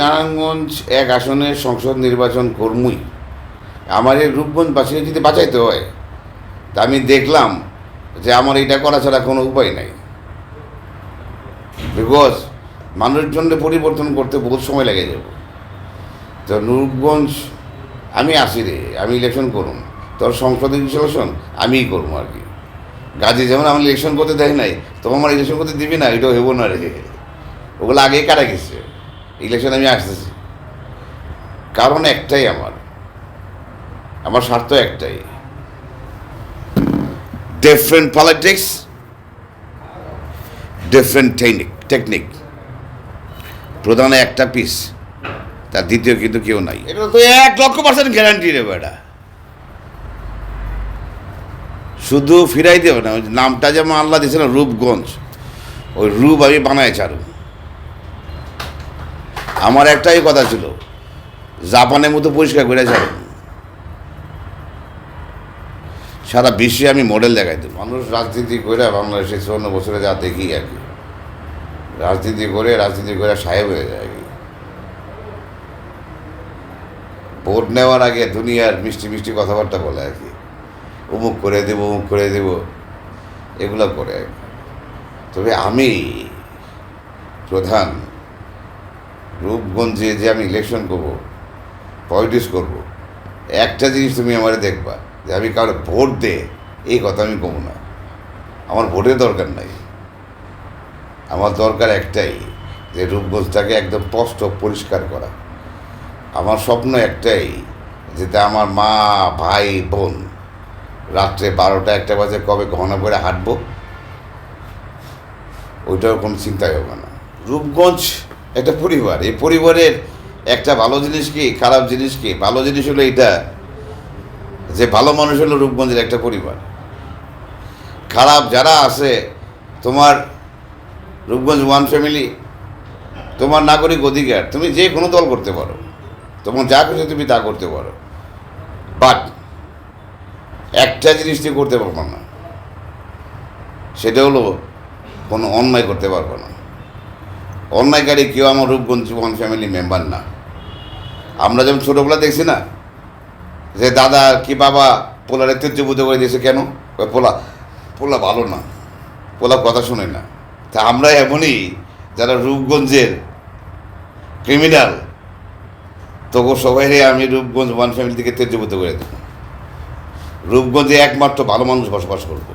নারায়ণগঞ্জ এক আসনে সংসদ নির্বাচন কর্মই আমার এই রূপগঞ্জ রূপগঞ্জবাসীকে যদি বাঁচাইতে হয়, তা আমি দেখলাম যে আমার এটা করা ছাড়া কোনো উপায় নাই। বিকজ মানুষজনকে পরিবর্তন করতে বহুত সময় লেগে যাব। তো রূপগঞ্জ, আমি আসি রে, আমি ইলেকশন করুন তোর সংসদে ইলেকশন আমিই করব আর কি। গাজী যেমন আমার ইলেকশন করতে দেয় নাই তো আমার ইলেকশন করতে দিবি না, এটাও হব না রে। ওগুলো আগেই কাটা গেছে? ইলেকশন আমি আসতেছি। কারণ একটাই আমার। আমার স্বার্থ একটাই। Different politics different technique technique প্রধান একটা পিস তার দ্বিতীয় কিন্তু কেউ নাই। এটা তো এক লক্ষ পার্সেন্ট গ্যারান্টি রে এটা। শুধু ফিরাই দেবে না নামটা যেমন আল্লাহ দিয়েছে না, রূপগঞ্জ। ওই রূপ আমি বানায় ছাড়ু আমার একটাই কথা ছিল, জাপানের মতো পরিষ্কার করে ছাড়ু সারা বিশ্বে আমি মডেল দেখাই দেবো। মানুষ রাজনীতি করে বাংলাদেশে চুয়ান্ন বছরে যা দেখি আর কি। রাজনীতি করে রাজনীতি করে সাহেব হয়ে যায় আর কি। ভোট নেওয়ার আগে দুনিয়ার মিষ্টি মিষ্টি কথাবার্তা বলে আর কি। অমুক করে দেবো অমুক করে দেব, এগুলো করে। তবে আমি প্রধান রূপগঞ্জে যে আমি ইলেকশন করব পলিটিক্স করব, একটা জিনিস তুমি আমার দেখবা, যে আমি কারও ভোট দে, এই কথা আমি কমু না। আমার ভোটের দরকার নাই। আমার দরকার একটাই, যে রূপগঞ্জটাকে একদম স্পষ্ট পরিষ্কার করা। আমার স্বপ্ন একটাই, যেটা আমার মা, ভাই, বোন, রাত্রে বারোটা একটা বাজে কবে ঘন করে হাঁটবো ওইটাও কোনো চিন্তাই হবে না। রূপগঞ্জ একটা পরিবার। এই পরিবারের একটা ভালো জিনিস কি, খারাপ জিনিস কি? ভালো জিনিস হলো এটা যে ভালো মানুষ হলো রূপগঞ্জের একটা পরিবার। খারাপ যারা আছে, তোমার রূপগঞ্জ ওয়ান ফ্যামিলি, তোমার নাগরিক অধিকার, তুমি যে কোনো দল করতে পারো। তোমার যা খুশি তুমি তা করতে পারো। বাট একটা জিনিস তুমি করতে পারব না। সেটা হলো কোনো অন্যায় করতে পারব না। অন্যায়কারী কেউ আমার রূপগঞ্জ ওয়ান ফ্যামিলি মেম্বার না। আমরা যেমন ছোটোবেলা দেখছি না, যে দাদা কি বাবা পোলার ঐতিহ্যবোধ করে দিয়েছে কেন? পোলা পোলা ভালো না, পোলা কথা শুনে না। তা আমরা এমনই যারা রূপগঞ্জের ক্রিমিনাল তবু সবাই আমি রূপগঞ্জ ওয়ান ফ্যামিলি থেকে তেজ্যবোধ করে দেবো। রূপগঞ্জে একমাত্র ভালো মানুষ বসবাস করব।